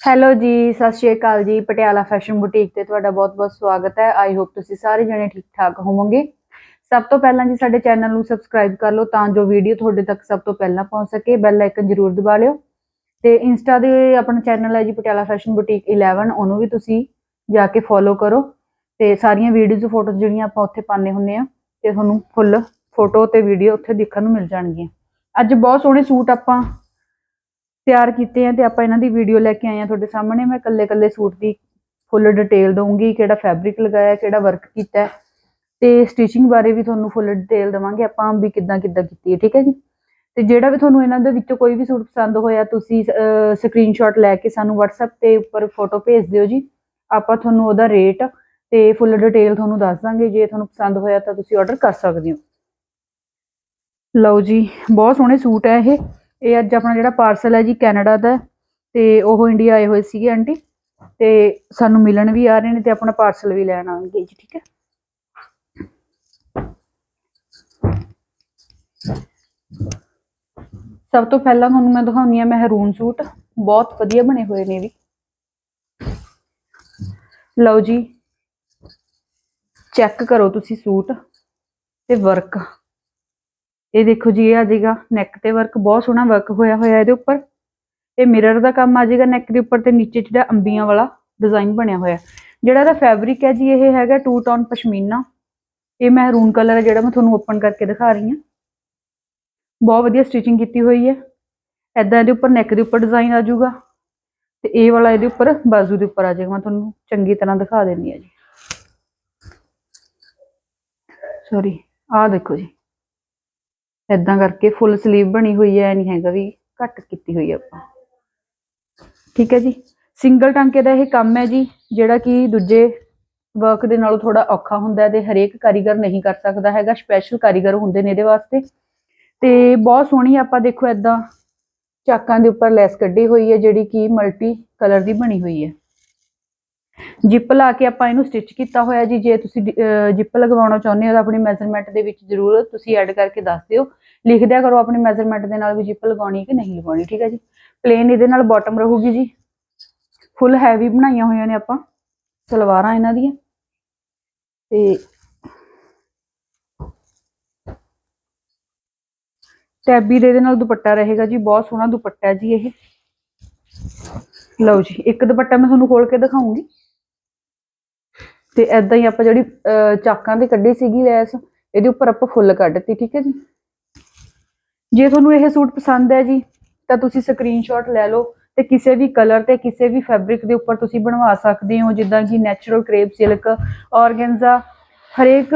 Hello ਜੀ, ਸਤਿ ਸ਼੍ਰੀ ਅਕਾਲ ਜੀ। ਪਟਿਆਲਾ ਫੈਸ਼ਨ ਬੁਟੀਕ ਤੇ ਤੁਹਾਡਾ ਬਹੁਤ-ਬਹੁਤ ਸਵਾਗਤ ਹੈ। ਆਈ ਹੋਪ ਤੁਸੀਂ ਸਾਰੇ ਜਣੇ ਠੀਕ ਠਾਕ ਹੋਵੋਗੇ। ਸਭ ਤੋਂ ਪਹਿਲਾਂ ਜੀ ਸਾਡੇ ਚੈਨਲ ਨੂੰ ਸਬਸਕ੍ਰਾਈਬ ਕਰ ਲਓ ਤਾਂ ਜੋ ਵੀਡੀਓ ਤੁਹਾਡੇ ਤੱਕ ਸਭ ਤੋਂ ਪਹਿਲਾਂ ਪਹੁੰਚ ਸਕੇ। ਬੈਲ ਆਈਕਨ ਜ਼ਰੂਰ ਦਬਾ ਲਿਓ। ਤੇ ਇੰਸਟਾ ਦੇ ਆਪਣਾ ਚੈਨਲ ਹੈ ਜੀ ਪਟਿਆਲਾ ਫੈਸ਼ਨ ਬੁਟੀਕ 11 ਉਹਨੂੰ ਵੀ ਤੁਸੀਂ ਜਾ ਕੇ ਫੋਲੋ ਕਰੋ। ਤੇ ਸਾਰੀਆਂ ਵੀਡੀਓਜ਼ ਫੋਟੋਜ਼ ਜਿਹੜੀਆਂ ਆਪਾਂ ਉੱਥੇ ਪਾਉਂਦੇ ਹੁੰਨੇ ਆ ਤੇ ਤੁਹਾਨੂੰ ਫੁੱਲ ਫੋਟੋ ਤੇ ਵੀਡੀਓ ਉੱਥੇ ਦੇਖਣ ਨੂੰ ਮਿਲ ਜਾਣਗੀਆਂ। ਅੱਜ ਬਹੁਤ ਸੋਹਣੇ ਸੂਟ ਆਪਾਂ ਤਿਆਰ ਕੀਤੇ ਆ ਤੇ ਆਪਾਂ ਇਹਨਾਂ ਦੀ ਵੀਡੀਓ ਲੈ ਕੇ ਆਏ ਆ ਤੁਹਾਡੇ ਸਾਹਮਣੇ। ਮੈਂ ਕੱਲੇ-ਕੱਲੇ ਸੂਟ ਦੀ ਫੁੱਲ ਡਿਟੇਲ ਦਊਂਗੀ, ਕਿਹੜਾ ਫੈਬਰਿਕ ਲਗਾਇਆ, ਕਿਹੜਾ ਵਰਕ ਕੀਤਾ ਤੇ ਸਟਿਚਿੰਗ ਬਾਰੇ ਵੀ ਤੁਹਾਨੂੰ ਫੁੱਲ ਡਿਟੇਲ ਦਵਾਂਗੇ। ਆਪਾਂ ਵੀ ਕਿੱਦਾਂ ਕਿੱਦਾਂ ਕੀਤੀ ਹੈ, ਠੀਕ ਹੈ ਜੀ? ਤੇ ਜਿਹੜਾ ਵੀ ਤੁਹਾਨੂੰ ਇਹਨਾਂ ਦੇ ਵਿੱਚੋਂ ਕੋਈ ਵੀ ਸੂਟ ਪਸੰਦ ਹੋਇਆ, ਤੁਸੀਂ ਸਕਰੀਨਸ਼ਾਟ ਲੈ ਕੇ ਸਾਨੂੰ WhatsApp ਤੇ ਉੱਪਰ ਫੋਟੋ ਭੇਜ ਦਿਓ ਜੀ। ਆਪਾਂ ਤੁਹਾਨੂੰ ਉਹਦਾ ਰੇਟ ਤੇ ਫੁੱਲ ਡਿਟੇਲ ਤੁਹਾਨੂੰ ਦੱਸ ਦਾਂਗੇ। ਜੇ ਤੁਹਾਨੂੰ ਪਸੰਦ ਹੋਇਆ ਤਾਂ ਤੁਸੀਂ ਆਰਡਰ ਕਰ ਸਕਦੇ ਹੋ। ਲਓ ਜੀ, ਬਹੁਤ ਸੋਹਣੇ ਸੂਟ ਹੈ ਇਹ। ਇਹ ਅੱਜ ਆਪਣਾ ਜਿਹੜਾ ਪਾਰਸਲ ਹੈ ਜੀ ਕੈਨੇਡਾ ਦਾ ਤੇ ਉਹ ਇੰਡੀਆ ਆਏ ਹੋਏ ਸੀਗੇ ਆਂਟੀ ਤੇ ਸਾਨੂੰ ਮਿਲਣ ਵੀ ਆ ਰਹੇ ਨੇ ਤੇ ਆਪਣਾ ਪਾਰਸਲ ਵੀ ਲੈਣ ਆਉਣਗੇ ਜੀ, ਠੀਕ ਹੈ? ਸਭ ਤੋਂ ਪਹਿਲਾਂ ਤੁਹਾਨੂੰ ਮੈਂ ਦਿਖਾਉਣੀ ਆ ਮਹਿਰੂਨ ਸੂਟ, ਬਹੁਤ ਵਧੀਆ ਬਣੇ ਹੋਏ ਨੇ ਵੀ। ਲਓ ਜੀ, ਚੈੱਕ ਕਰੋ ਤੁਸੀਂ ਸੂਟ ਤੇ ਵਰਕ। ਇਹ ਦੇਖੋ ਜੀ, ਇਹ ਆ ਜਾਏਗਾ ਨੈਕ ਤੇ ਵਰਕ ਬਹੁਤ ਸੋਹਣਾ ਵਰਕ ਹੋਇਆ ਹੋਇਆ ਇਹਦੇ ਉੱਪਰ। ਇਹ ਮਿਰਰ ਦਾ ਕੰਮ ਆ ਜਾਏਗਾ ਨੈਕ ਦੇ ਉੱਪਰ ਤੇ ਨੀਚੇ ਜਿਹੜਾ ਅੰਬੀਆਂ ਵਾਲਾ ਡਿਜ਼ਾਈਨ ਬਣਿਆ ਹੋਇਆ। ਜਿਹੜਾ ਇਹਦਾ ਫੈਬਰਿਕ ਹੈ ਜੀ, ਇਹ ਹੈਗਾ ਟੂ ਟੋਨ ਪਸ਼ਮੀਨਾ। ਇਹ ਮਹਿਰੂਨ ਕਲਰ ਹੈ ਜਿਹੜਾ ਮੈਂ ਤੁਹਾਨੂੰ ਓਪਨ ਕਰਕੇ ਦਿਖਾ ਰਹੀ ਹਾਂ। ਬਹੁਤ ਵਧੀਆ ਸਟਿਚਿੰਗ ਕੀਤੀ ਹੋਈ ਹੈ। ਐਦਾਂ ਇਹਦੇ ਉੱਪਰ ਨੈਕ ਦੇ ਉੱਪਰ ਡਿਜ਼ਾਈਨ ਆ ਜਾਊਗਾ। ਤੇ ਇਹ ਵਾਲਾ ਇਹਦੇ ਉੱਪਰ ਬਾਜ਼ੂ ਦੇ ਉੱਪਰ ਆ ਜਾਏਗਾ। ਮੈਂ ਤੁਹਾਨੂੰ ਚੰਗੀ ਤਰ੍ਹਾਂ ਦਿਖਾ ਦੇਣੀ ਆ ਜੀ। ਸੌਰੀ ਆਹ ਦੇਖੋ ਜੀ। ਇਦਾਂ ਕਰਕੇ ਫੁੱਲ ਸਲੀਵ ਬਣੀ ਹੋਈ ਹੈ ਨਹੀਂ ਹੈਗਾ ਵੀ ਘੱਟ ਕੀਤੀ ਹੋਈ ਹੈ ਆਪਾਂ। ਠੀਕ ਹੈ ਜੀ। ਸਿੰਗਲ ਟਾਂਕੇ ਦਾ ਇਹ ਕੰਮ ਹੈ ਜੀ, ਜਿਹੜਾ ਕਿ ਦੂਜੇ ਵਰਕ ਦੇ ਨਾਲੋਂ ਥੋੜਾ ਔਖਾ ਹੁੰਦਾ ਹੈ ਤੇ ਹਰੇਕ ਕਾਰੀਗਰ ਨਹੀਂ ਕਰ ਸਕਦਾ ਹੈਗਾ ਸਪੈਸ਼ਲ ਕਾਰੀਗਰ ਹੁੰਦੇ ਨੇ ਇਹਦੇ ਵਾਸਤੇ। ਤੇ ਬਹੁਤ ਸੋਹਣੀ ਆਪਾਂ ਦੇਖੋ ਇਦਾਂ ਚਾਕਾਂ ਦੇ ਉੱਪਰ ਲੈਸ ਕੱਢੀ ਹੋਈ ਹੈ, ਜਿਹੜੀ ਕਿ ਮਲਟੀ ਕਲਰ ਦੀ ਬਣੀ ਹੋਈ ਹੈ। ਜਿਪ ਲਾ ਕੇ ਆਪਾਂ ਇਹਨੂੰ ਸਟਿਚ ਕੀਤਾ ਹੋਇਆ ਜੀ, ਜੇ ਤੁਸੀਂ ਜਿਪ ਲਗਵਾਉਣਾ ਚਾਹੁੰਦੇ ਹੋ ਤਾਂ ਆਪਣੀ ਮੈਜ਼ਰਮੈਂਟ ਦੇ ਵਿੱਚ ਜ਼ਰੂਰ ਤੁਸੀਂ ਐਡ ਕਰਕੇ ਦੱਸ ਦਿਓ। ਲਿਖ ਦਿਆ ਕਰੋ ਆਪਣੀ ਮੈਜ਼ਰਮੈਂਟ ਦੇ ਨਾਲ ਵੀ ਜਿਪ ਲਗਾਉਣੀ ਕਿ ਨਹੀਂ ਲਗਾਉਣੀ ਠੀਕ ਹੈ ਜੀ? ਪਲੇਨ ਇਹਦੇ ਨਾਲ ਬਾਟਮ ਰਹੂਗੀ ਜੀ। ਫੁੱਲ ਹੈਵੀ ਬਣਾਈਆਂ ਹੋਈਆਂ ਨੇ ਆਪਾਂ, ਸਲਵਾਰਾਂ ਇਹਨਾਂ ਦੀਆਂ। ਤੇ ਟੈਬੀ ਦੇ ਨਾਲ ਦੁਪੱਟਾ ਰਹੇਗਾ ਜੀ, ਬਹੁਤ ਸੋਹਣਾ ਦੁਪੱਟਾ ਹੈ ਜੀ ਇਹ। ਲਓ ਜੀ, ਇੱਕ ਦੁਪੱਟਾ ਮੈਂ ਤੁਹਾਨੂੰ ਖੋਲ ਕੇ ਦਿਖਾਉਂਗੀ। ਤੇ ਐਦਾਂ ਹੀ ਆਪਾਂ ਜਿਹੜੀ ਚਾਕਾਂ ਤੇ ਕੱਢੀ ਸੀਗੀ ਲੈਸ, ਇਹਦੇ ਉੱਪਰ ਆਪਾਂ ਫੁੱਲ ਕੱਢਤੀ ਠੀਕ ਹੈ ਜੀ? ਜੇ ਤੁਹਾਨੂੰ ਇਹ ਸੂਟ ਪਸੰਦ ਹੈ ਜੀ, ਤਾਂ ਤੁਸੀਂ ਸਕਰੀਨਸ਼ਾਟ ਲੈ ਲਓ ਤੇ ਕਿਸੇ ਵੀ ਕਲਰ ਤੇ, ਕਿਸੇ ਵੀ ਫੈਬਰਿਕ ਦੇ ਉੱਪਰ ਤੁਸੀਂ ਬਣਵਾ ਸਕਦੇ ਹੋ, ਜਿੱਦਾਂ ਕਿ ਨੈਚੁਰਲ ਕ੍ਰੇਪ ਸਿਲਕ ਔਰਗੈਂਜ਼ਾ ਹਰੇਕ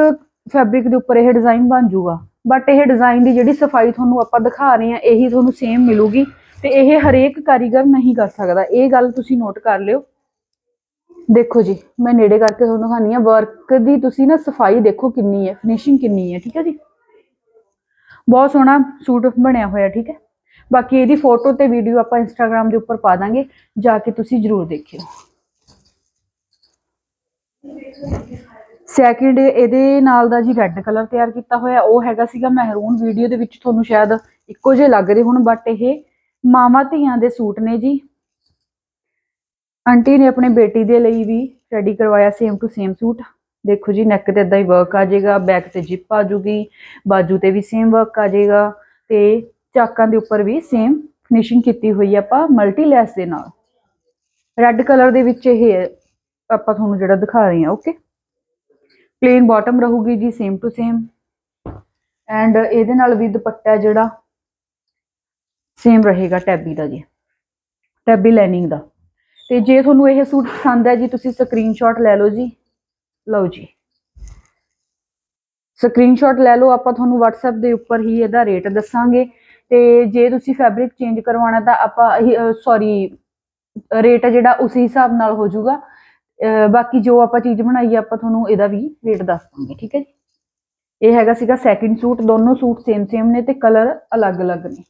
ਫੈਬਰਿਕ ਦੇ ਉੱਪਰ ਇਹ ਡਿਜ਼ਾਈਨ ਬਣ ਜਾਊਗਾ। ਬਟ ਇਹ ਡਿਜ਼ਾਈਨ ਦੀ ਜਿਹੜੀ ਸਫ਼ਾਈ ਤੁਹਾਨੂੰ ਆਪਾਂ ਦਿਖਾ ਰਹੇ ਹਾਂ, ਇਹੀ ਤੁਹਾਨੂੰ ਸੇਮ ਮਿਲੂਗੀ ਤੇ ਇਹ ਹਰੇਕ ਕਾਰੀਗਰ ਨਹੀਂ ਕਰ ਸਕਦਾ। ਇਹ ਗੱਲ ਤੁਸੀਂ ਨੋਟ ਕਰ ਲਿਓ। ਦੇਖੋ ਜੀ, ਮੈਂ ਨੇੜੇ ਕਰਕੇ ਤੁਹਾਨੂੰ ਦਿਖਾਣੀ ਆ ਵਰਕ ਦੀ ਤੁਸੀਂ ਨਾ ਸਫ਼ਾਈ ਦੇਖੋ ਕਿੰਨੀ ਹੈ ਫਿਨਿਸ਼ਿੰਗ ਕਿੰਨੀ ਹੈ, ਠੀਕ ਹੈ ਜੀ? ਬਹੁਤ ਸੋਹਣਾ ਸੂਟ ਬਣਿਆ ਹੋਇਆ, ਠੀਕ ਹੈ? ਬਾਕੀ ਇਹਦੀ ਫੋਟੋ ਤੇ ਵੀਡੀਓ ਆਪਾਂ ਇੰਸਟਾਗ੍ਰam ਦੇ ਉੱਪਰ ਪਾ ਦਾਂਗੇ, ਜਾ ਕੇ ਤੁਸੀਂ ਜਰੂਰ ਦੇਖਿਓ। ਸੈਕਿੰਡ ਇਹਦੇ ਨਾਲ ਦਾ ਜੀ ਰੈੱਡ ਕਲਰ ਤਿਆਰ ਕੀਤਾ ਹੋਇਆ, ਉਹ ਹੈਗਾ ਸੀਗਾ ਮਹਿਰੂਨ ਵੀਡੀਓ ਦੇ ਵਿੱਚ ਤੁਹਾਨੂੰ ਸ਼ਾਇਦ ਇੱਕੋ ਜਿਹੇ ਲੱਗ ਰਹੇ ਹੁਣ ਬਟ ਇਹ ਮਾਵਾਂ ਧੀਆਂ ਦੇ ਸੂਟ ਨੇ ਜੀ। ਆਂਟੀ ਨੇ ਆਪਣੇ ਬੇਟੀ ਦੇ ਲਈ ਵੀ ਰੈਡੀ ਕਰਵਾਇਆ ਸੇਮ ਟੂ ਸੇਮ ਸੂਟ ਦੇਖੋ ਜੀ ਨੈਕ ਤੇ ਇਦਾਂ ਹੀ ਵਰਕ ਆ ਜਾਏਗਾ ਬੈਕ ਤੇ ਜਿਪ ਆ ਜੂਗੀ ਬਾਜੂ ਤੇ ਵੀ ਸੇਮ ਵਰਕ ਆ ਜਾਏਗਾ ਤੇ ਚਾਕਾਂ ਦੇ ਉੱਪਰ ਵੀ ਸੇਮ ਫਿਨਿਸ਼ਿੰਗ ਕੀਤੀ ਹੋਈ ਆਪਾਂ ਮਲਟੀ ਲੈਸ ਦੇ ਨਾਲ। ਰੈੱਡ ਕਲਰ ਦੇ ਵਿੱਚ ਇਹ ਆਪਾਂ ਤੁਹਾਨੂੰ ਜਿਹੜਾ ਦਿਖਾ ਰਹੇ ਹਾਂ ਓਕੇ ਪਲੇਨ ਬਾਟਮ ਰਹੂਗੀ ਜੀ ਸੇਮ ਟੂ ਸੇਮ ਐਂਡ ਇਹਦੇ ਨਾਲ ਵੀ ਦੁਪੱਟਾ ਜਿਹੜਾ ਸੇਮ ਰਹੇਗਾ ਟੈਬੀ ਦਾ ਜੀ, ਟੈਬੀ ਲਾਈਨਿੰਗ ਦਾ। ਤੇ ਜੇ ਤੁਹਾਨੂੰ ਇਹ ਸੂਟ ਪਸੰਦ ਹੈ ਜੀ, ਤੁਸੀਂ ਸਕਰੀਨਸ਼ਾਟ ਲੈ ਲਓ ਜੀ। ਲਓ ਜੀ। ਸਕਰੀਨਸ਼ਾਟ ਲੈ ਲਓ, ਆਪਾਂ ਤੁਹਾਨੂੰ WhatsApp ਦੇ ਉੱਪਰ ਹੀ ਇਹਦਾ ਰੇਟ ਦੱਸਾਂਗੇ। ਤੇ ਜੇ ਤੁਸੀਂ ਫੈਬਰਿਕ ਚੇਂਜ ਕਰਵਾਉਣਾ ਤਾਂ ਆਪਾਂ ਸੌਰੀ ਰੇਟ ਜਿਹੜਾ ਉਸੇ ਹਿਸਾਬ ਨਾਲ ਹੋ ਜਾਊਗਾ। ਬਾਕੀ ਜੋ ਆਪਾਂ ਚੀਜ਼ ਬਣਾਈ ਆਪਾਂ ਤੁਹਾਨੂੰ ਇਹਦਾ ਵੀ ਰੇਟ ਦੱਸ ਦਾਂਗੇ, ਠੀਕ ਹੈ ਜੀ। ਇਹ ਹੈਗਾ ਸੀਗਾ ਸੈਕਿੰਡ ਸੂਟ, ਦੋਨੋਂ ਸੂਟ ਸੇਮ ਸੇਮ ਨੇ ਤੇ ਕਲਰ ਅਲੱਗ-ਅਲੱਗ ਨੇ।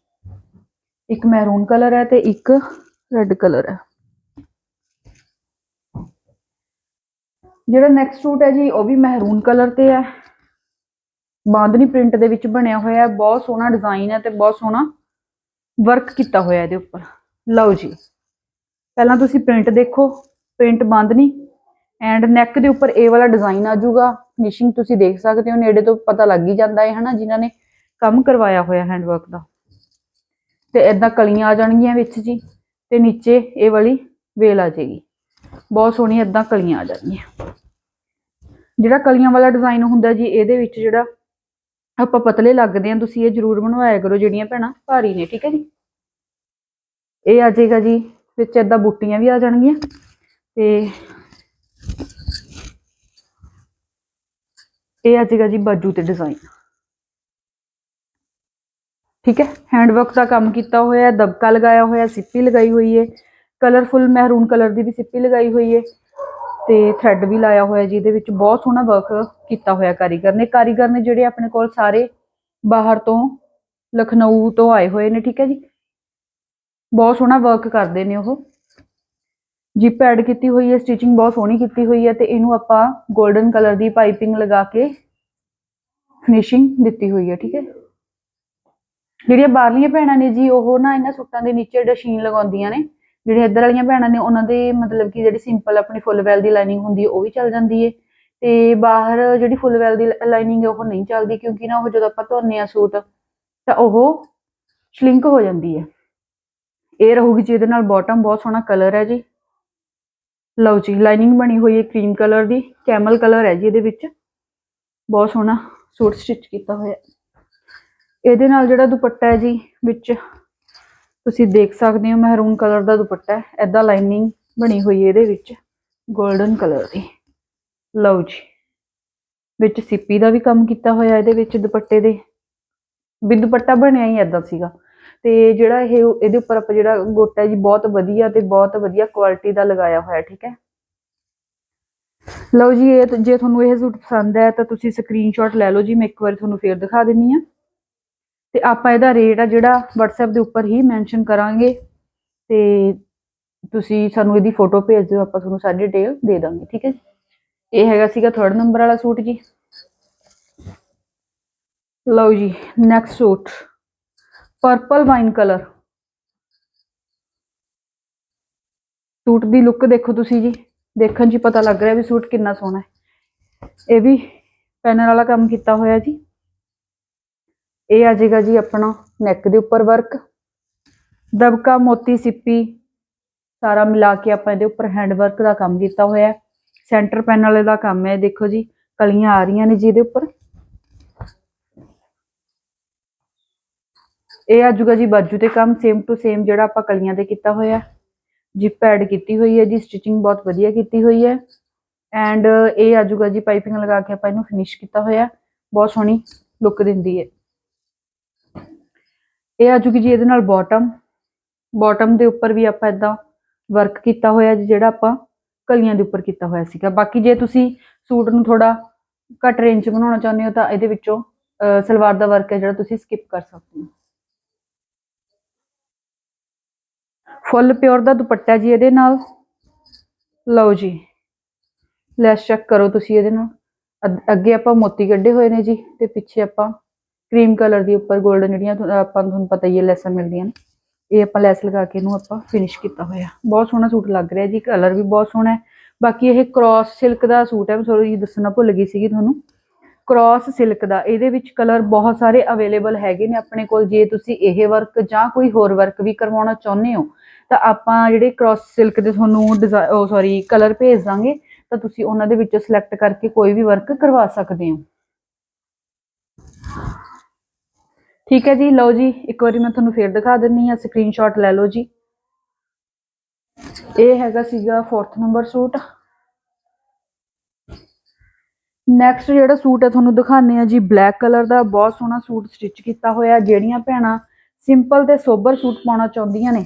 ਇੱਕ ਮੈਰੂਨ ਕਲਰ ਹੈ ਤੇ ਇੱਕ ਰੈੱਡ ਕਲਰ ਹੈ। ਜਿਹੜਾ ਨੈਕਸਟ ਸੂਟ ਹੈ ਜੀ, ਉਹ ਵੀ ਮਹਿਰੂਨ ਕਲਰ ਤੇ ਹੈ। ਬਾਂਦਨੀ ਪ੍ਰਿੰਟ ਦੇ ਵਿੱਚ ਬਣਿਆ ਹੋਇਆ ਹੈ। ਬਹੁਤ ਸੋਹਣਾ ਡਿਜ਼ਾਈਨ ਹੈ ਤੇ ਬਹੁਤ ਸੋਹਣਾ ਵਰਕ ਕੀਤਾ ਹੋਇਆ ਇਹਦੇ ਉੱਪਰ। ਲਓ ਜੀ, ਪਹਿਲਾਂ ਤੁਸੀਂ ਪ੍ਰਿੰਟ ਦੇਖੋ। ਪ੍ਰਿੰਟ ਬੰਦ ਐਂਡ ਨੈਕ ਦੇ ਉੱਪਰ ਇਹ ਵਾਲਾ ਡਿਜ਼ਾਈਨ ਆ ਜਾਊਗਾ। ਫਿਨਿਸ਼ਿੰਗ ਤੁਸੀਂ ਦੇਖ ਸਕਦੇ ਹੋ, ਨੇੜੇ ਤੋਂ ਪਤਾ ਲੱਗ ਹੀ ਜਾਂਦਾ ਹੈ, ਹਨਾ, ਜਿਨ੍ਹਾਂ ਨੇ ਕੰਮ ਕਰਵਾਇਆ ਹੋਇਆ ਹੈਂਡਵਰਕ ਦਾ। ਤੇ ਇਦਾਂ ਕਲੀਆਂ ਆ ਜਾਣਗੀਆਂ ਵਿੱਚ ਜੀ, ਤੇ ਨੀਚੇ ਇਹ ਵਾਲੀ ਵੇਲ ਆ ਜਾਏਗੀ। ਬਹੁਤ ਸੋਹਣੀ ਇਦਾਂ ਕਲੀਆਂ ਆ ਜਾਣਗੀਆਂ। ਜਿਹੜਾ ਕਲੀਆਂ ਵਾਲਾ ਡਿਜ਼ਾਈਨ ਹੁੰਦਾ ਜੀ, ਇਹਦੇ ਵਿੱਚ ਜਿਹੜਾ ਆਪਾਂ ਪਤਲੇ ਲੱਗਦੇ ਆ ਤੁਸੀਂ ਇਹ ਜ਼ਰੂਰ ਬਣਵਾਇਆ ਕਰੋ, ਜਿਹੜੀਆਂ ਭੈਣਾਂ ਭਾਰੀ ਨੇ, ਠੀਕ ਹੈ ਜੀ। ਇਹ ਆ ਜਾਏਗਾ ਜੀ, ਵਿੱਚ ਏਦਾਂ ਬੂਟੀਆਂ ਵੀ ਆ ਜਾਣਗੀਆਂ, ਤੇ ਇਹ ਆ ਜਾਏਗਾ ਜੀ ਬਾਜੂ ਤੇ ਡਿਜ਼ਾਈਨ ਠੀਕ ਹੈ ਹੈਂਡਵਰਕ ਦਾ ਕੰਮ ਕੀਤਾ ਹੋਇਆ ਹੈ ਦਬਕਾ ਲਗਾਇਆ ਹੋਇਆ, ਸਿੱਪੀ ਲਗਾਈ ਹੋਈ ਹੈ ਕਲਰਫੁਲ ਮਹਿਰੂਨ ਕਲਰ ਦੀ ਵੀ ਸਿੱਪੀ ਲਗਾਈ ਹੋਈ ਹੈ। ਤੇ ਥ੍ਰੈਡ ਵੀ ਲਾਇਆ ਹੋਇਆ ਜਿਹਦੇ ਵਿੱਚ ਬਹੁਤ ਸੋਹਣਾ ਵਰਕ ਕੀਤਾ ਹੋਇਆ ਕਾਰੀਗਰ ਨੇ। ਕਾਰੀਗਰ ਨੇ ਜਿਹੜੇ ਆਪਣੇ ਕੋਲ ਸਾਰੇ ਬਾਹਰ ਤੋਂ ਲਖਨਊ ਤੋਂ ਆਏ ਹੋਏ ਨੇ, ਠੀਕ ਹੈ ਜੀ? ਬਹੁਤ ਸੋਹਣਾ ਵਰਕ ਕਰਦੇ ਨੇ ਉਹ। ਜਿਪ ਐਡ ਕੀਤੀ ਹੋਈ ਹੈ ਸਟਿਚਿੰਗ ਬਹੁਤ ਸੋਹਣੀ ਕੀਤੀ ਹੋਈ ਹੈ ਤੇ ਇਹਨੂੰ ਆਪਾਂ 골ਡਨ ਕਲਰ ਦੀ ਪਾਈਪਿੰਗ ਲਗਾ ਕੇ ਫਿਨਿਸ਼ਿੰਗ ਦਿੱਤੀ ਹੋਈ ਹੈ, ਠੀਕ ਹੈ? ਜਿਹੜੀਆਂ ਬਾਹਰਲੀਆਂ ਭੈਣਾਂ ਨੇ ਜੀ, ਉਹ ਨਾ ਇਹਨਾਂ ਸੂਟਾਂ ਦੇ ਨੀਚੇ ਡਸ਼ੀਨ ਲਗਾਉਂਦੀਆਂ ਨੇ। ਜਿਹੜੇ ਇੱਧਰ ਵਾਲੀਆਂ ਭੈਣਾਂ ਨੇ, ਉਹਨਾਂ ਦੇ ਮਤਲਬ ਕਿ ਜਿਹੜੀ ਸਿੰਪਲ ਆਪਣੀ ਫੁੱਲ ਵੈਲ ਦੀ ਲਾਈਨਿੰਗ ਹੁੰਦੀ ਹੈ, ਉਹ ਵੀ ਚੱਲ ਜਾਂਦੀ ਹੈ। ਤੇ ਬਾਹਰ ਜਿਹੜੀ ਫੁੱਲ ਵੈਲ ਦੀ ਲਾਈਨਿੰਗ ਹੈ, ਉਹ ਨਹੀਂ ਚੱਲਦੀ ਕਿਉਂਕਿ ਨਾ ਉਹ ਜਦੋਂ ਆਪਾਂ ਧੋਨੇ ਆ ਸੂਟ, ਤਾਂ ਉਹ ਸ਼ਲਿੰਕ ਹੋ ਜਾਂਦੀ ਹੈ। ਇਹ ਰਹੂਗੀ ਜੀ ਨਾਲ ਬਾਟਮ ਬਹੁਤ ਸੋਹਣਾ ਕਲਰ ਹੈ ਜੀ। ਲਓ ਜੀ ਲਾਈਨਿੰਗ ਬਣੀ ਹੋਈ ਹੈ ਕਰੀਮ ਕਲਰ ਦੀ ਕੈਮਲ ਕਲਰ ਹੈ ਜੀ ਇਹਦੇ ਵਿੱਚ। ਬਹੁਤ ਸੋਹਣਾ ਸੂਟ ਸਟਿਚ ਕੀਤਾ ਹੋਇਆ। ਇਹਦੇ ਨਾਲ ਜਿਹੜਾ ਦੁਪੱਟਾ ਹੈ ਜੀ, ਵਿੱਚ ਤੁਸੀਂ ਦੇਖ ਸਕਦੇ ਹੋ ਮਹਿਰੂਨ ਕਲਰ ਦਾ ਦੁਪੱਟਾ ਹੈ। ਐਦਾਂ ਲਾਈਨਿੰਗ ਬਣੀ ਹੋਈ ਹੈ ਇਹਦੇ ਵਿੱਚ 골ਡਨ ਕਲਰ ਦੀ। ਲਓ ਜੀ। ਵਿੱਚ ਸਿੱਪੀ ਦਾ ਵੀ ਕੰਮ ਕੀਤਾ ਹੋਇਆ ਇਹਦੇ ਵਿੱਚ ਦੁਪੱਟੇ ਦੇ। ਵੀ ਦੁਪੱਟਾ ਬਣਿਆ ਹੀ ਐਦਾਂ ਸੀਗਾ। ਤੇ ਜਿਹੜਾ ਇਹ ਇਹਦੇ ਉੱਪਰ ਆਪਾਂ ਜਿਹੜਾ ਗੋਟਾ ਜੀ, ਬਹੁਤ ਵਧੀਆ ਤੇ ਬਹੁਤ ਵਧੀਆ ਕੁਆਲਿਟੀ ਦਾ ਲਗਾਇਆ ਹੋਇਆ, ਠੀਕ ਹੈ? ਲਓ ਜੀ, ਇਹ ਜੇ ਤੁਹਾਨੂੰ ਇਹ ਸੂਟ ਪਸੰਦ ਹੈ ਤਾਂ ਤੁਸੀਂ ਸਕਰੀਨਸ਼ਾਟ ਲੈ ਲਓ ਜੀ, ਮੈਂ ਇੱਕ ਵਾਰੀ ਤੁਹਾਨੂੰ ਫੇਰ ਦਿਖਾ ਦਿੰਨੀ ਆ ਤੇ ਆਪਾਂ ਇਹਦਾ ਰੇਟ ਆ ਜਿਹੜਾ WhatsApp ਦੇ ਉੱਪਰ ਹੀ ਮੈਂਸ਼ਨ ਕਰਾਂਗੇ ਤੇ ਤੁਸੀਂ ਸਾਨੂੰ ਇਹਦੀ ਫੋਟੋ ਭੇਜ ਦਿਓ, ਆਪਾਂ ਤੁਹਾਨੂੰ ਸਾਰੀ ਡਿਟੇਲ ਦੇ ਦਾਂਗੇ, ਠੀਕ ਹੈ ਜੀ? ਇਹ ਹੈਗਾ ਸੀਗਾ 3rd ਨੰਬਰ ਵਾਲਾ ਸੂਟ ਜੀ। ਲਓ ਜੀ next suit purple wine colour suit ਦੀ ਲੁੱਕ ਦੇਖੋ ਤੁਸੀਂ ਜੀ, ਦੇਖਣ 'ਚ ਪਤਾ ਲੱਗ ਰਿਹਾ ਵੀ ਸੂਟ ਕਿੰਨਾ ਸੋਹਣਾ ਹੈ। ਇਹ ਵੀ ਪੈਨਲ ਵਾਲਾ ਕੰਮ ਕੀਤਾ ਹੋਇਆ ਜੀ। ਇਹ ਆ ਜਾਏਗਾ ਜੀ ਆਪਣਾ ਨੈਕ ਦੇ ਉੱਪਰ ਵਰਕ ਦਬਕਾ, ਮੋਤੀ, ਸਿੱਪੀ, ਸਾਰਾ ਮਿਲਾ ਕੇ ਆਪਾਂ ਇਹਦੇ ਉੱਪਰ ਹੈਂਡ ਵਰਕ ਦਾ ਕੰਮ ਕੀਤਾ ਹੋਇਆ ਹੈ। ਸੈਂਟਰ ਪੈਨਲ ਦਾ ਕੰਮ ਹੈ, ਦੇਖੋ ਜੀ, ਕਲੀਆਂ ਆ ਰਹੀਆਂ ਨੇ ਜੀ ਇਹਦੇ ਉੱਪਰ। ਇਹ ਆ ਜਾਊਗਾ ਜੀ ਬਾਜੂ ਤੇ ਕੰਮ ਸੇਮ ਟੂ ਸੇਮ ਜਿਹੜਾ ਆਪਾਂ ਕਲੀਆਂ ਤੇ ਕੀਤਾ ਹੋਇਆ ਜਿਪ ਐਡ ਕੀਤੀ ਹੋਈ ਹੈ ਜੀ ਸਟਿਚਿੰਗ ਬਹੁਤ ਵਧੀਆ ਕੀਤੀ ਹੋਈ ਹੈ। ਐਂਡ ਇਹ ਆ ਜਾਊਗਾ ਜੀ ਪਾਈਪਿੰਗ ਲਗਾ ਕੇ ਆਪਾਂ ਇਹਨੂੰ ਫਿਨਿਸ਼ ਕੀਤਾ ਹੋਇਆ ਬਹੁਤ ਸੋਹਣੀ ਲੁੱਕ ਦਿੰਦੀ ਹੈ। ਇਹ ਆ ਜਾਊਗੀ ਜੀ ਇਹਦੇ ਨਾਲ ਬਾਟਮ ਬਾਟਮ ਦੇ ਉੱਪਰ ਵੀ ਆਪਾਂ ਇਦਾਂ ਵਰਕ ਕੀਤਾ ਹੋਇਆ ਜੀ, ਜਿਹੜਾ ਆਪਾਂ ਕਲੀਆਂ ਦੇ ਉੱਪਰ ਕੀਤਾ ਹੋਇਆ ਸੀਗਾ। ਬਾਕੀ ਜੇ ਤੁਸੀਂ ਸੂਟ ਨੂੰ ਥੋੜਾ ਘੱਟ ਰੇਂਜ ਬਣਾਉਣਾ ਚਾਹੁੰਦੇ ਹੋ ਤਾਂ ਇਹਦੇ ਵਿੱਚੋਂ ਸਲਵਾਰ ਦਾ ਵਰਕ ਹੈ ਜਿਹੜਾ ਤੁਸੀਂ ਸਕਿਪ ਕਰ ਸਕਦੇ ਹੋ। ਫੁੱਲ ਪਿਓਰ ਦਾ ਦੁਪੱਟਾ ਜੀ ਇਹਦੇ ਨਾਲ। ਲਓ ਜੀ। ਲੈਸ ਚੈੱਕ ਕਰੋ ਤੁਸੀਂ ਇਹਦੇ ਨਾਲ। ਅੱਗੇ ਆਪਾਂ ਮੋਤੀ ਕੱਢੇ ਹੋਏ ਨੇ ਜੀ ਤੇ ਪਿੱਛੇ ਆਪਾਂ ਕਰੀਮ ਕਲਰ ਦੀ ਉੱਪਰ 골ਡਨ ਜਿਹੜੀਆਂ ਤੁਹਾਨੂੰ- ਆਪਾਂ ਨੂੰ ਤੁਹਾਨੂੰ ਪਤਾ ਹੀ ਹੈ ਲੈਸਾਂ ਮਿਲਦੀਆਂ ਨੇ। ਇਹ ਆਪਾਂ ਲੈਸ ਲਗਾ ਕੇ ਇਹਨੂੰ ਆਪਾਂ ਫਿਨਿਸ਼ ਕੀਤਾ ਹੋਇਆ। ਬਹੁਤ ਸੋਹਣਾ ਸੂਟ ਲੱਗ ਰਿਹਾ ਜੀ ਕਲਰ ਵੀ ਬਹੁਤ ਸੋਹਣਾ ਹੈ। ਬਾਕੀ ਇਹ ਕ੍ਰਾਸ ਸਿਲਕ ਦਾ ਸੂਟ ਹੈ, ਮੈਂ ਥੋੜੀ ਦੱਸਣਾ ਭੁੱਲ ਗਈ ਸੀਗੀ ਤੁਹਾਨੂੰ। ਕ੍ਰਾਸ ਸਿਲਕ ਦਾ, ਇਹਦੇ ਵਿੱਚ ਕਲਰ ਬਹੁਤ ਸਾਰੇ ਅਵੇਲੇਬਲ ਹੈਗੇ ਨੇ ਆਪਣੇ ਕੋਲ। ਜੇ ਤੁਸੀਂ ਇਹ ਵਰਕ ਜਾਂ ਕੋਈ ਹੋਰ ਵਰਕ ਵੀ ਕਰਵਾਉਣਾ ਚਾਹੁੰਦੇ ਹੋ, ਤਾਂ ਆਪਾਂ ਜਿਹੜੇ ਕ੍ਰਾਸ ਸਿਲਕ ਦੇ ਤੁਹਾਨੂੰ ਉਹ ਸੌਰੀ ਕਲਰ ਭੇਜ ਦਾਂਗੇ, ਤਾਂ ਤੁਸੀਂ ਉਹਨਾਂ ਦੇ ਵਿੱਚੋਂ ਸਿਲੈਕਟ ਕਰਕੇ ਕੋਈ ਵੀ ਵਰਕ ਕਰਵਾ ਸਕਦੇ ਹੋ। ਠੀਕ ਹੈ ਜੀ, ਲਓ ਜੀ, ਇੱਕ ਵਾਰੀ ਮੈਂ ਤੁਹਾਨੂੰ ਫੇਰ ਦਿਖਾ ਦਿੰਨੀ ਆ ਸਕਰੀਨਸ਼ਾਟ ਲੈ ਲਓ ਜੀ। ਇਹ ਹੈਗਾ ਸੀਗਾ 4th ਨੰਬਰ ਸੂਟ। ਨੈਕਸਟ ਜਿਹੜਾ ਸੂਟ ਹੈ, ਤੁਹਾਨੂੰ ਦਿਖਾਣੇ ਆ ਜੀ ਬਲੈਕ ਕਲਰ ਦਾ, ਬਹੁਤ ਸੋਹਣਾ ਸੂਟ ਸਟਿਚ ਕੀਤਾ ਹੋਇਆ, ਜਿਹੜੀਆਂ ਭੈਣਾਂ ਸਿੰਪਲ ਤੇ ਸੋਬਰ ਸੂਟ ਪਾਉਣਾ ਚਾਹੁੰਦੀਆਂ ਨੇ।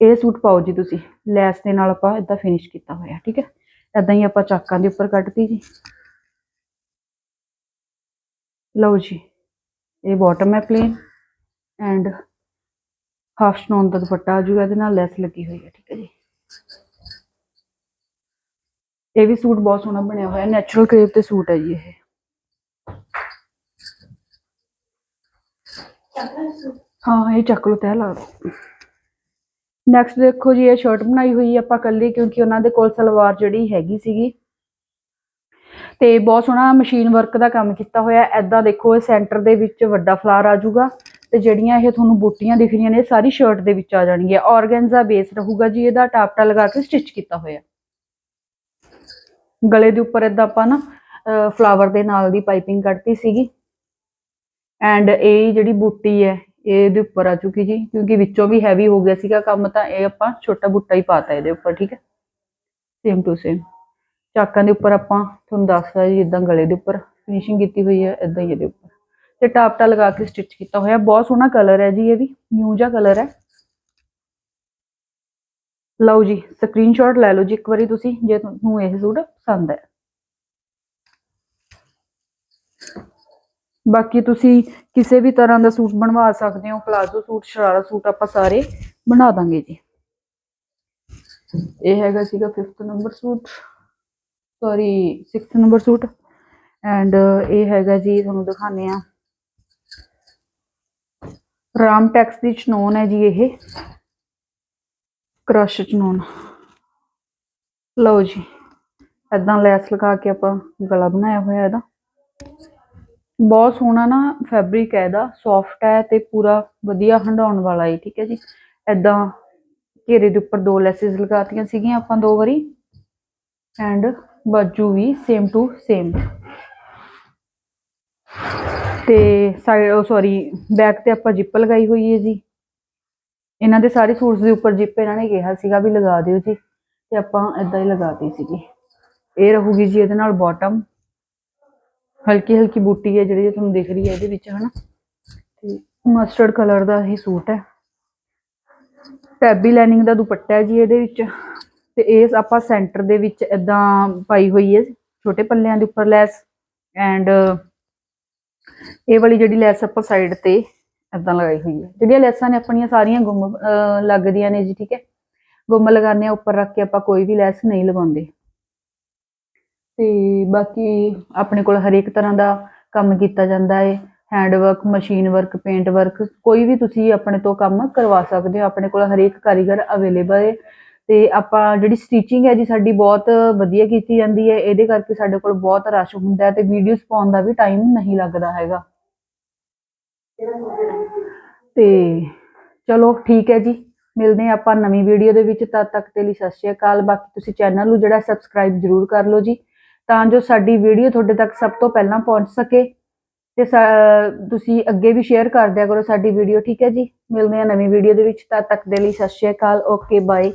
ਇਹ ਸੂਟ ਪਾਓ ਜੀ ਤੁਸੀਂ, ਲੈਸ ਦੇ ਨਾਲ ਆਪਾਂ ਇਦਾਂ ਫਿਨਿਸ਼ ਕੀਤਾ ਹੋਇਆ, ਠੀਕ ਹੈ? ਇਦਾਂ ਹੀ ਆਪਾਂ ਚਾਕਾਂ ਦੇ ਉੱਪਰ ਕੱਟਤੀ ਜੀ। ਲਓ ਜੀ, ਇਹ ਬਾਟਮ ਹੈ ਪਲੇਨ ਐਂਡ ਹਾਫ ਸਟੋਨ ਦਾ ਦੁਪੱਟਾ ਆ ਜੂਗਾ, ਇਹਦੇ ਨਾਲ ਲੈਸ ਲੱਗੀ ਹੋਈ ਹੈ, ਠੀਕ ਹੈ ਜੀ। ਇਹ ਵੀ ਸੂਟ ਬਹੁਤ ਸੋਹਣਾ ਬਣਿਆ ਹੋਇਆ ਨੈਚੁਰਲ ਕਰੇਪ ਤੇ ਸੂਟ ਹੈ ਜੀ ਇਹ। ਹਾਂ, ਇਹ ਚੱਕ ਲੋ ਤੈ ਲਾ ਦਿਓ ਨੈਕਸਟ ਦੇਖੋ ਜੀ, ਇਹ ਸ਼ਰਟ ਬਣਾਈ ਹੋਈ ਆਪਾਂ ਕੱਲੀ ਕਿਉਂਕਿ ਉਹਨਾਂ ਦੇ ਕੋਲ ਸਲਵਾਰ ਜਿਹੜੀ ਹੈਗੀ ਸੀਗੀ ਤੇ ਬਹੁਤ ਸੋਹਣਾ ਮਸ਼ੀਨ ਵਰਕ ਦਾ ਕੰਮ ਕੀਤਾ ਹੋਇਆ ਐਦਾਂ ਦੇਖੋ, ਇਹ ਸੈਂਟਰ ਦੇ ਵਿੱਚ ਵੱਡਾ ਫਲਾਰ ਆ ਜਾਊਗਾ ਤੇ ਜਿਹੜੀਆਂ ਇਹ ਤੁਹਾਨੂੰ ਬੂਟੀਆਂ ਦਿਖ ਰਹੀਆਂ ਨੇ ਸਾਰੀ ਸ਼ਰਟ ਦੇ ਵਿੱਚ ਆ ਜਾਣਗੀਆਂ। ਆਰਗੈਂਜ਼ਾ ਬੇਸ ਰਹੂਗਾ ਜੀ ਇਹਦਾ, ਟਾਪਟਾ ਲਗਾ ਕੇ ਸਟਿਚ ਕੀਤਾ ਹੋਇਆ। ਗਲੇ ਦੇ ਉੱਪਰ ਏਦਾਂ ਆਪਾਂ ਨਾ ਫਲਾਵਰ ਦੇ ਨਾਲ ਦੀ ਪਾਈਪਿੰਗ ਕੱਢਤੀ ਸੀਗੀ। ਐਂਡ ਇਹ ਜਿਹੜੀ ਬੂਟੀ ਹੈ, ਇਹਦੇ ਉੱਪਰ ਆ ਚੁੱਕੀ ਜੀ, ਕਿਉਂਕਿ ਵਿੱਚੋਂ ਵੀ ਹੈਵੀ ਹੋ ਗਿਆ ਸੀਗਾ ਕੰਮ, ਤਾਂ ਇਹ ਆਪਾਂ ਛੋਟਾ ਬੁੱਟਾ ਹੀ ਪਾਤਾ ਇਹਦੇ ਉੱਪਰ, ਠੀਕ ਹੈ? ਸੇਮ ਟੂ ਸੇਮ ਚਾਕਾਂ ਦੇ ਉੱਪਰ ਆਪਾਂ ਤੁਹਾਨੂੰ ਦੱਸਦਾ ਜੀ ਇਦਾਂ ਗਲੇ ਦੇ ਉੱਪਰ ਫਿਨਿਸ਼ਿੰਗ ਕੀਤੀ ਹੋਈ ਹੈ ਇਦਾਂ ਹੀ ਇਹਦੇ ਉੱਪਰ। ਤੇ ਟਾਪਟਾ ਲਗਾ ਕੇ ਸਟਿਚ ਕੀਤਾ ਹੋਇਆ, ਬਹੁਤ ਸੋਹਣਾ ਕਲਰ ਹੈ ਜੀ ਇਹ ਵੀ ਨਿਊ ਜਿਹਾ ਕਲਰ ਹੈ। ਲਓ ਜੀ ਸਕਰੀਨਸ਼ਾਟ ਲੈ ਲਓ ਜੀ ਇੱਕ ਵਾਰੀ ਤੁਸੀਂ, ਜੇ ਤੁਹਾਨੂੰ ਇਹ ਸੂਟ ਪਸੰਦ ਹੈ। ਬਾਕੀ ਤੁਸੀਂ ਕਿਸੇ ਵੀ ਤਰ੍ਹਾਂ ਦਾ ਸੂਟ ਬਣਵਾ ਸਕਦੇ ਹੋ ਪਲਾਜ਼ੋ ਸੂਟ, ਸ਼ਰਾਰਾ ਸੂਟ, ਆਪਾਂ ਸਾਰੇ ਬਣਾ ਦਾਂਗੇ ਜੀ। ਇਹ ਹੈਗਾ ਸੀਗਾ 5th number suit. Sorry 6th number suit and ਇਹ ਹੈਗਾ ਜੀ, ਤੁਹਾਨੂੰ ਦਿਖਾਣੇ ਆ ਰਾਮ ਟੈਕਸ ਦੀ ਚਨੋਨ ਹੈ ਜੀ ਇਹ। ਕ੍ਰਸ਼ ਚਨੋਨ ਲਓ ਜੀ ਐਦਾਂ ਲੈਸ ਲਗਾ ਕੇ ਆਪਾਂ ਗਲਾ ਬਣਾਇਆ ਹੋਇਆ ਇਹਦਾ। ਬਹੁਤ ਸੋਹਣਾ ਨਾ ਫੈਬਰਿਕ ਹੈ ਇਹਦਾ ਸੌਫਟ ਹੈ ਤੇ ਪੂਰਾ ਵਧੀਆ ਹੰਡਾਉਣ ਵਾਲਾ ਹੈ ਠੀਕ ਹੈ ਜੀ। ਐਦਾਂ ਘੇਰੇ ਦੇ ਉੱਪਰ ਦੋ ਲੈਸਿਸ ਲਗਾਤੀਆਂ ਸੀਗੀਆਂ ਆਪਾਂ ਦੋ ਵਾਰੀ। ਐਂਡ ਬਾਜੂ ਵੀ ਸੇਮ ਟੂ ਸੇਮ ਤੇ ਸਾਈਡ ਸੌਰੀ ਬੈਕ ਤੇ ਆਪਾਂ ਜਿੱਪ ਲਗਾਈ ਹੋਈ ਹੈ ਜੀ। ਇਹਨਾਂ ਦੇ ਸਾਰੇ ਸੂਟਸ ਦੇ ਉੱਪਰ ਜਿੱਪ ਇਹਨਾਂ ਨੇ ਕਿਹਾ ਸੀਗਾ ਵੀ ਲਗਾ ਦਿਓ ਜੀ। ਤੇ ਆਪਾਂ ਇਦਾਂ ਹੀ ਲਗਾਤੀ ਸੀਗੀ। ਇਹ ਰਹੂਗੀ ਜੀ ਇਹਦੇ ਨਾਲ ਬਾਟਮ ਹਲਕੀ ਹਲਕੀ ਬੂਟੀ ਹੈ ਜਿਹੜੀ ਤੁਹਾਨੂੰ ਦਿਖ ਰਹੀ ਹੈ ਇਹਦੇ ਵਿੱਚ, ਹਨਾ। ਤੇ ਮਸਟਰਡ ਕਲਰ ਦਾ ਇਹ ਸੂਟ ਹੈ। ਟੈਬੀ ਲਾਈਨਿੰਗ ਦਾ ਦੁਪੱਟਾ ਹੈ ਜੀ ਇਹਦੇ ਵਿੱਚ। ਤੇ ਇਹ ਆਪਾਂ ਸੈਂਟਰ ਦੇ ਵਿੱਚ ਇਦਾਂ ਪਾਈ ਹੋਈ ਹੈ ਛੋਟੇ ਪੱਲਿਆਂ ਦੇ ਉੱਪਰ ਲੈਸ ਐਂਡ ਇਹ ਵਾਲੀ ਜਿਹੜੀ ਲੈਸ ਆਪਾਂ ਸਾਈਡ ਤੇ ਇਦਾਂ ਲਗਾਈ ਹੋਈ ਹੈ। ਜਿਹੜੀਆਂ ਲੈਸਾਂ ਨੇ ਆਪਣੀਆਂ ਸਾਰੀਆਂ ਗੁੰਮ ਲੱਗਦੀਆਂ ਨੇ ਜੀ, ਠੀਕ ਹੈ? ਗੁੰਮ ਲਗਾਉਂਦੇ ਆ ਉੱਪਰ ਰੱਖ ਕੇ ਆਪਾਂ ਕੋਈ ਵੀ ਲੈਸ ਨਹੀਂ ਲਗਾਉਂਦੇ ਤੇ ਬਾਕੀ ਆਪਣੇ ਕੋਲ ਹਰੇਕ ਤਰ੍ਹਾਂ ਦਾ ਕੰਮ ਕੀਤਾ ਜਾਂਦਾ ਹੈ। Hand work machine work, paint work, ਕੋਈ ਵੀ ਤੁਸੀਂ ਆਪਣੇ ਤੋਂ ਕੰਮ ਕਰਵਾ ਸਕਦੇ ਹੋ। ਆਪਣੇ ਕੋਲ ਹਰੇਕ ਕਾਰੀਗਰ ਅਵੇਲੇਬਲ ਹੈ। ਤੇ ਆਪਾਂ ਜਿਹੜੀ ਸਟਿਚਿੰਗ ਹੈ ਜੀ ਸਾਡੀ ਬਹੁਤ ਵਧੀਆ ਕੀਤੀ ਜਾਂਦੀ ਹੈ, ਇਹਦੇ ਕਰਕੇ ਸਾਡੇ ਕੋਲ ਬਹੁਤ ਰਸ਼ ਹੁੰਦਾ ਹੈ ਤੇ ਵੀਡੀਓਜ਼ ਪਾਉਣ ਦਾ ਵੀ ਟਾਈਮ ਨਹੀਂ ਲੱਗਦਾ ਹੈਗਾ। ਤੇ ਚਲੋ ਠੀਕ ਹੈ ਜੀ, ਮਿਲਦੇ ਹਾਂ ਆਪਾਂ ਨਵੀਂ ਵੀਡੀਓ ਦੇ ਵਿੱਚ, ਤਦ ਤੱਕ ਦੇ ਲਈ ਸਤਿ ਸ਼੍ਰੀ ਅਕਾਲ। ਬਾਕੀ ਤੁਸੀਂ ਚੈਨਲ ਨੂੰ ਜਿਹੜਾ ਸਬਸਕ੍ਰਾਈਬ ਜ਼ਰੂਰ ਕਰ ਲਓ ਜੀ, ਤਾਂ ਜੋ ਸਾਡੀ ਵੀਡੀਓ ਤੁਹਾਡੇ ਤੱਕ ਸਭ ਤੋਂ ਪਹਿਲਾਂ ਪਹੁੰਚ ਸਕੇ। ਤੇ ਤੁਸੀਂ ਅੱਗੇ ਵੀ ਸ਼ੇਅਰ ਕਰ ਦਿਆ ਕਰੋ ਸਾਡੀ ਵੀਡੀਓ ਠੀਕ ਹੈ ਜੀ? ਮਿਲਦੇ ਹਾਂ ਨਵੀਂ ਵੀਡੀਓ ਦੇ ਵਿੱਚ, ਤਦ ਤੱਕ ਦੇ ਲਈ ਸਤਿ ਸ਼੍ਰੀ ਅਕਾਲ ਓਕੇ ਬਾਏ